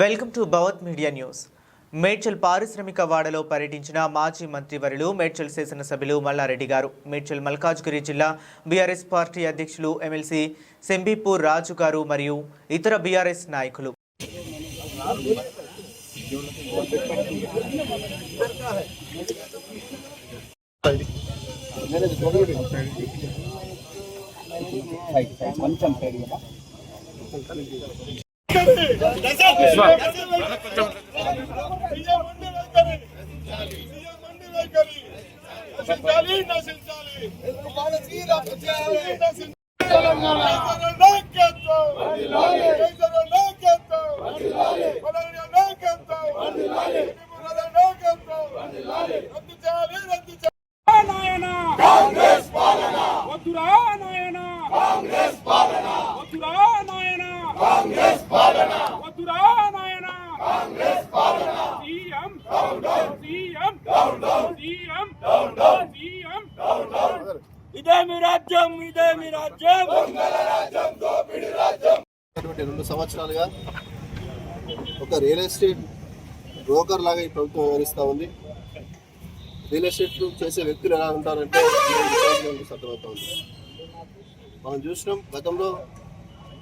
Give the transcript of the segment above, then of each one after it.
Welcome to Bhavat media news. Medchal పారిశ్రామిక వాడలో పర్యటించిన మాజీ మంత్రివర్యులు మేడ్చల్ శాసనసభ్యులు మల్లారెడ్డి గారు. మేడ్చల్ మల్కాజ్గిరి జిల్లా బీఆర్ఎస్ పార్టీ అధ్యక్షులు ఎమ్మెల్సీ సెంబీపూర్ రాజు గారు మరియు ఇతర బీఆర్ఎస్ నాయకులు. కాంగ్రెస్ పాలన. వద్దురా నాయన కాంగ్రెస్ పాలన వద్దురా నాయన కాంగ్రెస్ మీ రాజ్యం ఇదే మీ రాజ్యం. రెండు సంవత్సరాలుగా ఒక రియల్ ఎస్టేట్ బ్రోకర్ లాగా ఈ ప్రభుత్వం వ్యవహరిస్తూ ఉంది. రియల్ ఎస్టేట్ చేసే వ్యక్తులు ఎలా ఉంటారంటే సతమవుతా ఉంది మనం చూసినాం గతంలో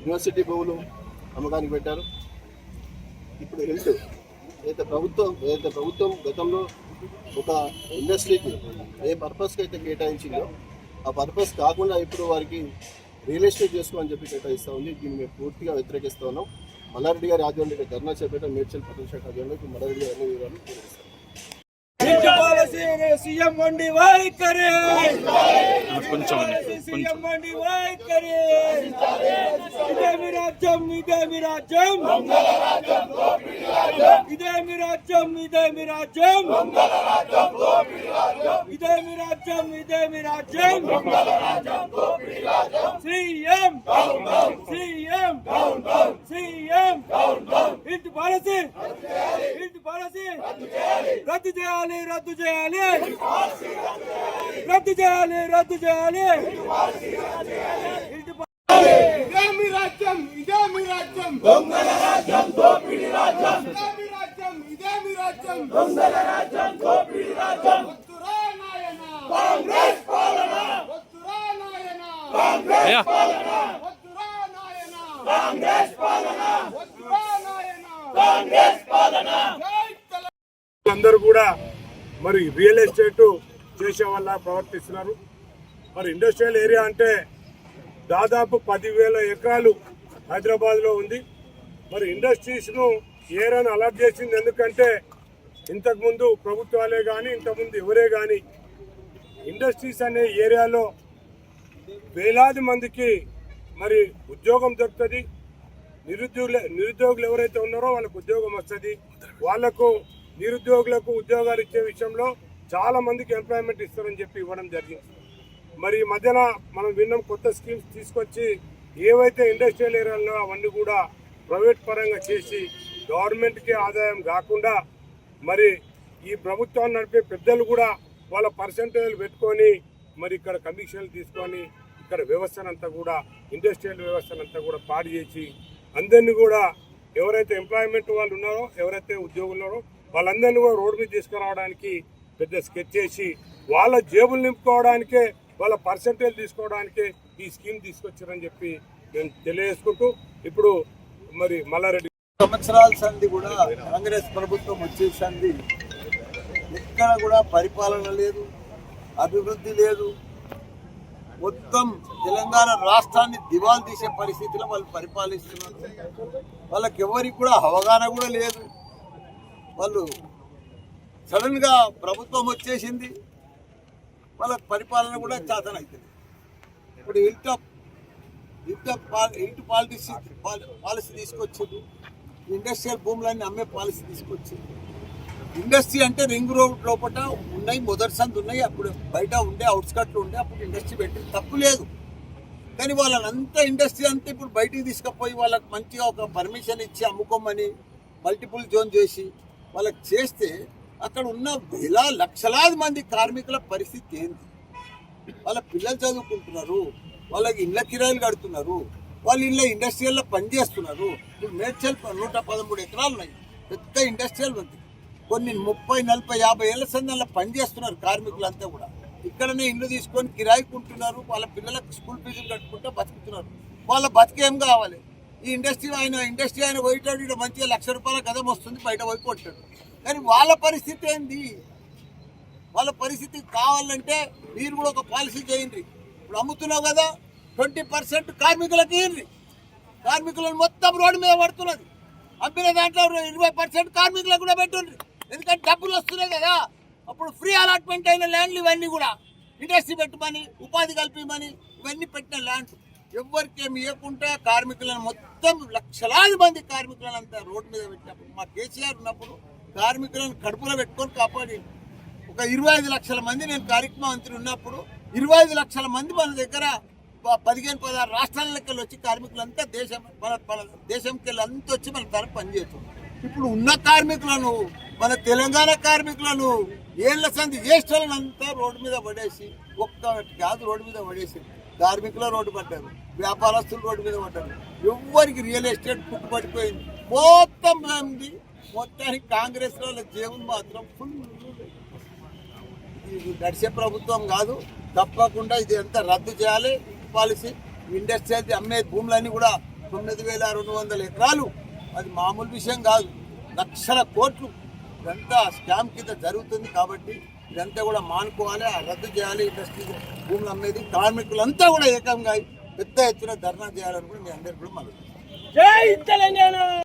యూనివర్సిటీ భూములు అమ్మకానికి పెట్టారు. ఇప్పుడు హెల్త్ ఏదైతే ప్రభుత్వం ఏదైతే ప్రభుత్వం గతంలో ఒక ఇండస్ట్రీకి ఏ పర్పస్కి అయితే కేటాయించిందో ఆ పర్పస్ కాకుండా ఇప్పుడు వారికి రియల్ ఎస్టేట్ చేసుకోమని చెప్పి కేటాయిస్తూ ఉంది. దీన్ని మేము పూర్తిగా వ్యతిరేకిస్తూ ఉన్నాం. మల్లారెడ్డి గారి ఆధ్వర్యంలో ధర్నా చేపట్టాం మేడ్చల్ పట్టణ శాఖ ఆధ్వర్యంలో ఇప్పుడు మల్లారెడ్డి గారి వివరాలు వివరాలు వివరిస్తాం సీఎం వండి వైఖరి సీఎం వండి వైఖరి ఇదే మీ రాజ్యం ఇదే మీ రాజ్యం ఇదే మీ రాజ్యం ఇదే మీ రాజ్యం ఇదే మీ రాజ్యం ఇదే మీ రాజ్యం సీఎం సీఎం సీఎం ఇంటి పాలసీ ఇంటి పాలసీ రద్దు చేయాలి రద్దు చేయాలి రద్దు చేయాలి రద్దు చేయాలి ఇంటి పా- ఇదే మీ రాజ్యం ఇదే మీ రాజ్యం దొంగల రాజ్యం దోపిడి రాజ్యం ఇదే మీ రాజ్యం ఇదే మీ రాజ్యం దొంగల రాజ్యం దోపిడి రాజ్యం వద్దురా నాయన కాంగ్రెస్ పాలన వద్దురా నాయన కాంగ్రెస్ పాలన వద్దురా నాయన కాంగ్రెస్ పాలన వద్దురా నాయన కాంగ్రెస్ పాలన జై తెలంగాణ అందరూ కూడా మరి రియల్ ఎస్టేటు చేసే వల్ల ప్రవర్తిస్తున్నారు. మరి ఇండస్ట్రియల్ ఏరియా అంటే దాదాపు పదివేల ఎకరాలు హైదరాబాద్లో ఉంది. మరి ఇండస్ట్రీస్ను ఏరియాను అలాట్ చేసింది? ఎందుకంటే ఇంతకుముందు ప్రభుత్వాలే కానీ ఇంతకుముందు ఎవరే కానీ ఇండస్ట్రీస్ అనే ఏరియాలో వేలాది మందికి మరి ఉద్యోగం దొరుకుతుంది. నిరుద్యోగులు నిరుద్యోగులు ఎవరైతే ఉన్నారో వాళ్ళకు ఉద్యోగం వస్తుంది. వాళ్ళకు నిరుద్యోగులకు ఉద్యోగాలు ఇచ్చే విషయంలో చాలా మందికి ఎంప్లాయ్మెంట్ ఇస్తారని చెప్పి ఇవ్వడం జరిగింది. మరి ఈ మధ్యన మనం విన్నాం కొత్త స్కీమ్స్ తీసుకొచ్చి ఏవైతే ఇండస్ట్రియల్ ఏరియాలో అవన్నీ కూడా ప్రైవేట్ పరంగా చేసి గవర్నమెంట్కి ఆదాయం కాకుండా మరి ఈ ప్రభుత్వాన్ని నడిపే పెద్దలు కూడా వాళ్ళ పర్సంటేజ్లు పెట్టుకొని మరి ఇక్కడ కమిషన్లు తీసుకొని ఇక్కడ వ్యవస్థనంతా కూడా ఇండస్ట్రియల్ వ్యవస్థనంతా కూడా పాడు చేసి అందరినీ కూడా ఎవరైతే ఎంప్లాయ్మెంట్ వాళ్ళు ఉన్నారో ఎవరైతే ఉద్యోగులు ఉన్నారో వాళ్ళందరినీ కూడా రోడ్డు మీద తీసుకురావడానికి పెద్ద స్కెచ్ చేసి వాళ్ళ జేబులు నింపుకోవడానికే వాళ్ళ పర్సంటేజ్ తీసుకోవడానికే ఈ స్కీమ్ తీసుకొచ్చారని చెప్పి మేము తెలియజేసుకుంటూ ఇప్పుడు మరి మల్లారెడ్డి సంవత్సరాల సంది కూడా కాంగ్రెస్ ప్రభుత్వం వచ్చే సంధి ఎక్కడ కూడా పరిపాలన లేదు అభివృద్ధి లేదు. మొత్తం తెలంగాణ రాష్ట్రాన్ని దివాలు తీసే పరిస్థితిలో వాళ్ళు పరిపాలిస్తున్నారు. వాళ్ళకి ఎవరికి కూడా అవగాహన కూడా లేదు. వాళ్ళు సడన్గా ప్రభుత్వం వచ్చేసింది. వాళ్ళ పరిపాలన కూడా చేతనవుతుంది ఇప్పుడు ఇంట ఇంట ఇంటి పాలసీ పాలసీ తీసుకొచ్చింది ఇండస్ట్రియల్ భూములన్నీ అమ్మే పాలసీ తీసుకొచ్చింది ఇండస్ట్రీ అంటే రింగ్ రోడ్ లోపల ఉన్నాయి మొదటి సంది ఉన్నాయి అప్పుడు బయట ఉండే అవుట్స్కట్లు ఉండే అప్పుడు ఇండస్ట్రీ పెట్టి తప్పు లేదు. కానీ వాళ్ళనంతా ఇండస్ట్రీ అంతా ఇప్పుడు బయటికి తీసుకుపోయి వాళ్ళకి మంచిగా ఒక పర్మిషన్ ఇచ్చి అమ్ముకోమని మల్టిపుల్ జోన్ చేసి వాళ్ళకి చేస్తే అక్కడ ఉన్న వేల లక్షలాది మంది కార్మికుల పరిస్థితి ఏంది? వాళ్ళ పిల్లలు చదువుకుంటున్నారు వాళ్ళకి ఇళ్ళ కిరాయిలు కడుతున్నారు వాళ్ళు ఇళ్ళ ఇండస్ట్రియల్లో పనిచేస్తున్నారు. ఇప్పుడు మేడ్చల్ నూట పదమూడు ఎకరాలు ఉన్నాయి పెద్ద ఇండస్ట్రియల్ ఉంది. కొన్ని ముప్పై నలభై యాభై ఏళ్ళ సందర్లో పనిచేస్తున్నారు కార్మికులంతా కూడా. ఇక్కడనే ఇల్లు తీసుకొని కిరాయికుంటున్నారు వాళ్ళ పిల్లలకు స్కూల్ ఫీజులు కట్టుకుంటే బతుకుతున్నారు. వాళ్ళ బతికేం కావాలి? ఈ ఇండస్ట్రీ ఆయన ఇండస్ట్రీ ఆయన పోయేటాడు ఇక్కడ మంచిగా లక్ష రూపాయల గదం వస్తుంది బయట పోయి కొట్టాడు. కానీ వాళ్ళ పరిస్థితి ఏంది? వాళ్ళ పరిస్థితి కావాలంటే మీరు కూడా ఒక పాలసీ చేయండి. ఇప్పుడు అమ్ముతున్నావు కదా ట్వంటీ పర్సెంట్ కార్మికులకు ఇయ్యండి. కార్మికులను మొత్తం రోడ్డు మీద పడుతున్నది. అమ్మిన దాంట్లో ఇరవై పర్సెంట్ కార్మికులకు కూడా పెట్టుండ్రి ఎందుకంటే డబ్బులు వస్తున్నాయి కదా. అప్పుడు ఫ్రీ అలాట్మెంట్ అయిన ల్యాండ్లు ఇవన్నీ కూడా. ఇండస్ట్రీ పెట్టమని ఉపాధి కల్పించమని ఇవన్నీ పెట్టిన ల్యాండ్స్. ఎవరికి ఏమి ఇవ్వకుండా కార్మికులను మొత్తం లక్షలాది మంది కార్మికులను అంతా రోడ్డు మీద పెట్టినప్పుడు మా కేసీఆర్ ఉన్నప్పుడు కార్మికులను కడుపులో పెట్టుకొని కాపాడి ఒక ఇరవై ఐదు లక్షల మంది నేను కార్యక్రమ ఉన్నప్పుడు ఇరవై ఐదు లక్షల మంది మన దగ్గర పదిహేను పదహారు రాష్ట్రాలకి వచ్చి కార్మికులంతా దేశం మన మన దేశంకి వెళ్ళి అంతా వచ్చి మన తరపు పనిచేస్తుంది ఇప్పుడు ఉన్న కార్మికులను మన తెలంగాణ కార్మికులను ఏళ్ళ సంది జ్యేష్ఠులను అంతా రోడ్డు మీద పడేసి ఒక్కటి కాదు రోడ్డు మీద పడేసి కార్మికులు రోడ్డు పడ్డారు వ్యాపారస్తులు రోడ్డు మీద పడ్డారు. ఎవ్వరికి రియల్ ఎస్టేట్ పుట్టుపడిపోయింది మొత్తం మంది మొత్తానికి కాంగ్రెస్ వాళ్ళ జేబులు మాత్రం ఫుల్ ఇది నడిచే ప్రభుత్వం కాదు తప్పకుండా ఇది ఎంత రద్దు చేయాలి పాలసీ ఇండస్ట్రీ అమ్మే భూములన్నీ కూడా తొమ్మిది వేల రెండు వందల ఎకరాలు. అది మామూలు విషయం కాదు లక్షల కోట్లు ఇదంతా స్కామ్ కింద జరుగుతుంది కాబట్టి ఇదంతా కూడా మానుకోవాలి ఆ రద్దు చేయాలి ఇండస్ట్రీ భూములు అమ్మేది కార్మికులంతా కూడా ఏకంగా పెద్ద ఎత్తున ధర్నా చేయాలని కూడా మీ అందరికీ కూడా మనం జై తెలంగాణ!